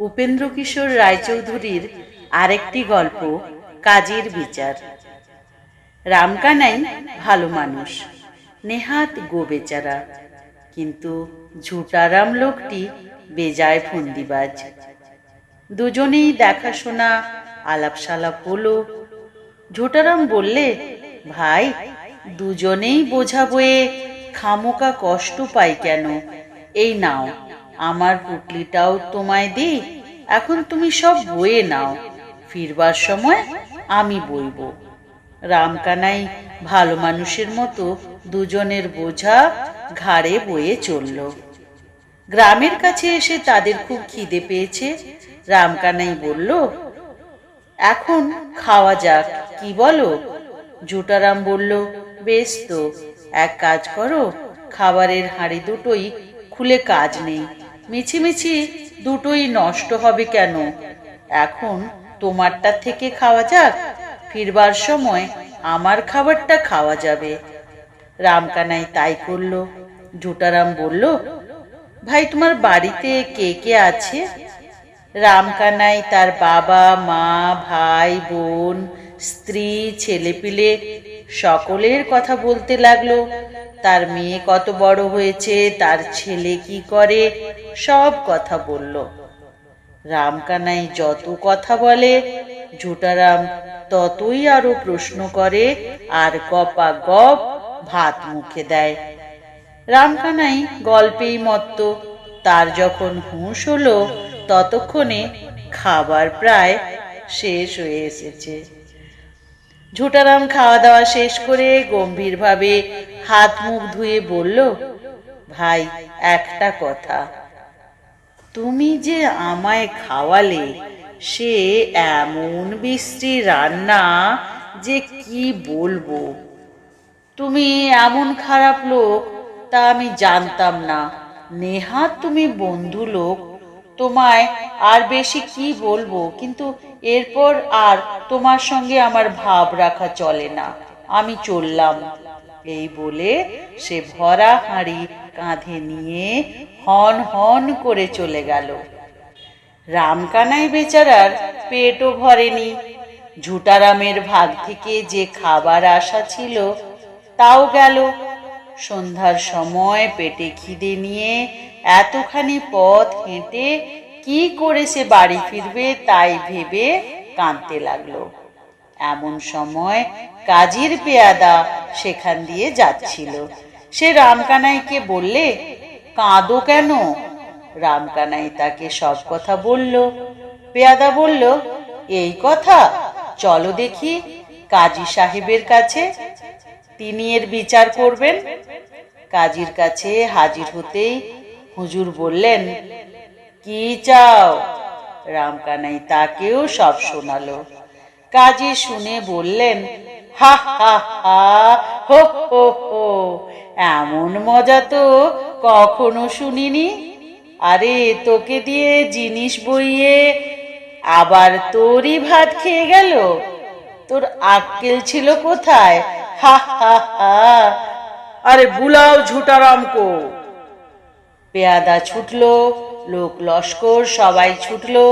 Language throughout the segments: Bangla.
উপেন্দ্র কিশোর রায়চৌধুরীর আরেকটি গল্প, কাজের বিচার। রামকানাই ভালো মানুষ, নেহাত গো বেচারা কিন্তু ঝুটারাম লোকটি বেজায় ফন্দিবাজ। দুজনেই দেখাশোনা আলাপ সালাপ হলো। ঝুটারাম বললে, ভাই, দুজনেই বোঝা বয়ে খামোকা কষ্ট পাই কেন? এই নাও। আমার পুটলিটাও তোমায় দিই। এখন তুমি সব বয়ে নাও। ফিরবার সময় আমি বইব। রামকানাই ভালো মানুষের মতো দুজনের বোঝা ঘাড়ে বয়ে চলল। গ্রামের কাছে এসে তাদের খুব খিদে পেয়েছে। রামকানাই বলল, এখন খাওয়া যাক, কি বলো? জুটারাম বলল, বেশ তো, এক কাজ করো, খাবারের হাঁড়ি দুটোই খুলে কাজ নেই। মিছিমিছি দুটোই নষ্ট হবে কেন? এখন তোমারটা থেকে খাওয়া যাক, ফিরবার সময় আমার খাবারটা খাওয়া যাবে। রামকানাই তাই করল। জুটারাম বলল, ভাই, তোমার বাড়িতে কে কে আছে? রামকানাই তার বাবা, মা, ভাই, বোন, স্ত্রী, ছেলেপিলে সকলের কথা বলতে লাগল। তার মেয়ে কত বড় হয়েছে, তার ছেলে কি করে? সব কথা বলল। রামকানাই যত কথা বলে, ঝুটারাম ততই আরও প্রশ্ন করে আর গপা গপ ভাত মুখে দেয়। রামকানাই গল্পেই মত্ত, তার যখন হুঁশ হলো, ততক্ষণে খাবার প্রায় শেষ হয়ে এসেছে। ঝুটারাম খাওয়া দাওয়া শেষ করে গম্ভীরভাবে হাত মুখ ধুয়ে বলল, ভাই, একটা কথা। তুমি যে আমায় খাওয়ালে, সে এমন বিশ্রী রান্না যে কি বলব? তুমি এমন খারাপ লোক, তা আমি জানতাম না। নেহাত তুমি বন্ধু লোক, তোমায় আর বেশি কি বলব? কিন্তু এরপর আর তোমার সঙ্গে আমার ভাব রাখা চলে না। আমি চললাম। এই বলে সে ভরা হাঁড়ি কাঁধে নিয়ে হন হন করে চলে গেল। রামকানাই বেচারার পেটও ভরেনি। ঝুটারামের ভাগ থেকে যে খাবার আসা ছিল, তাও গেল। সন্ধ্যার সময় পেটে খিদে নিয়ে এতখানি পথ হেঁটে কি করে সে বাড়ি ফিরবে তাই ভেবে কাঁদতে লাগল। এমন সময় কাজীর পেয়াদা সেখান দিয়ে যাচ্ছিল। সে রামকানাইকে বললে, কাঁদো কেন? রামকানাই তাকে সব কথা বলল। পেয়াদা বলল, এই কথা? চলো দেখি কাজী সাহেবের কাছে। তিনি এর বিচার করবেন। কাজীর কাছে হাজির হতেই হুজুর বললেন, কি চাও? রামকানাই তাকেও সব শোনালো। কাজী শুনে বললেন হা হা হা হো হো হো এমন মজা তো কখনো শুনিনি। আরে তোকে দিয়ে জিনিস বইয়ে আবার তোরই ভাত খেয়ে গেল। তোর আক্কেল ছিল কোথায়? হা হা হা আরে বুলাও ঝুটারাম কো। পেয়াদা ছুটলো লোক লস্কর সবাই ছুটলো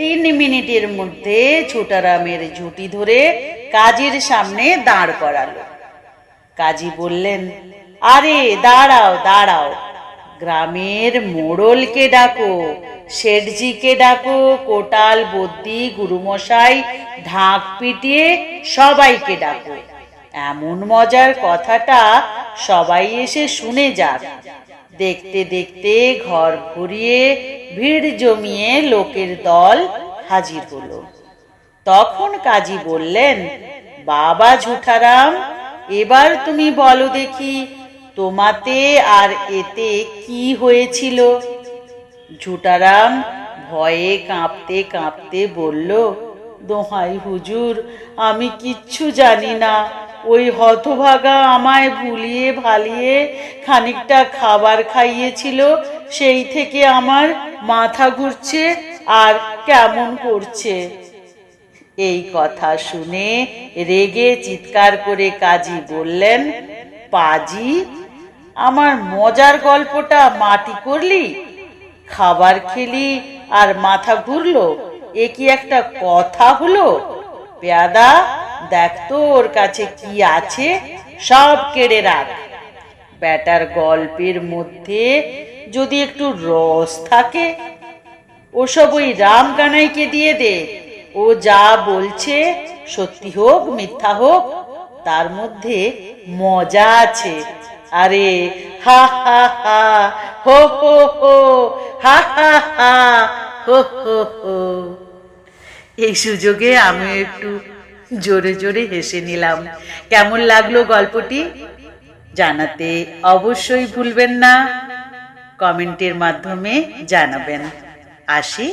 তিন মিনিটের মধ্যে ছোটারামের ঝুটি ধরে কাজীর সামনে দাঁড় করালো। কাজী বললেন, আরে, দাঁড়াও দাঁড়াও। গ্রামের মোড়লকে ডাকো, শেঠজিকে ডাকো, কোটাল বদ্যি গুরুমশাই, ঢাক পিটিয়ে সবাইকে ডাকো। এমন মজার কথাটা সবাই এসে শুনে যাক। দেখতে দেখতে ঘর ভরিয়ে ভিড় জমিয়ে লোকের দল হাজির হলো। তখন কাজী বললেন, বাবা ঝুঠারাম, এবার তুমি বলো দেখি, তোমাতে আর এতে কি হয়েছিল? ঝুটারাম ভয়ে কাঁপতে কাঁপতে বলল, দোহাই হুজুর, আমি কিচ্ছু জানি না। ওই হতভাগা আমায় ভুলিয়ে ভালিয়ে খানিকটা খাবার খাইয়েছিল সেই থেকে আমার মাথা ঘুরছে আর কেমন করছে। এই কথা শুনে রেগে চিৎকার করে কাজী বললেন, পাজি, আমার মজার গল্পটা মাটি করলি? খাবার খেলি আর মাথা ঘুরলো? এ কি একটা কথা হলো? পেয়াদা দেখ তো ওর কাছে কি আছে, সব কেড়ে রাখ। ব্যাটার গল্পের মধ্যে যদি একটু রস থাকে, ওসব ওই রাম কানাইকে দিয়ে দে। ও যা বলছে সত্যি হোক, মিথ্যা হোক, তার মধ্যে মজা আছে। আরে হা হা হা, হো হো হো, হা হা হা, হো হো হো। এই সুযোগে আমি একটু জোরে জোরে হেসে নিলাম। কেমন লাগল গল্পটি? জানাতে অবশ্যই ভুলবেন না। কমেন্টের মাধ্যমে জানাবেন। আসি।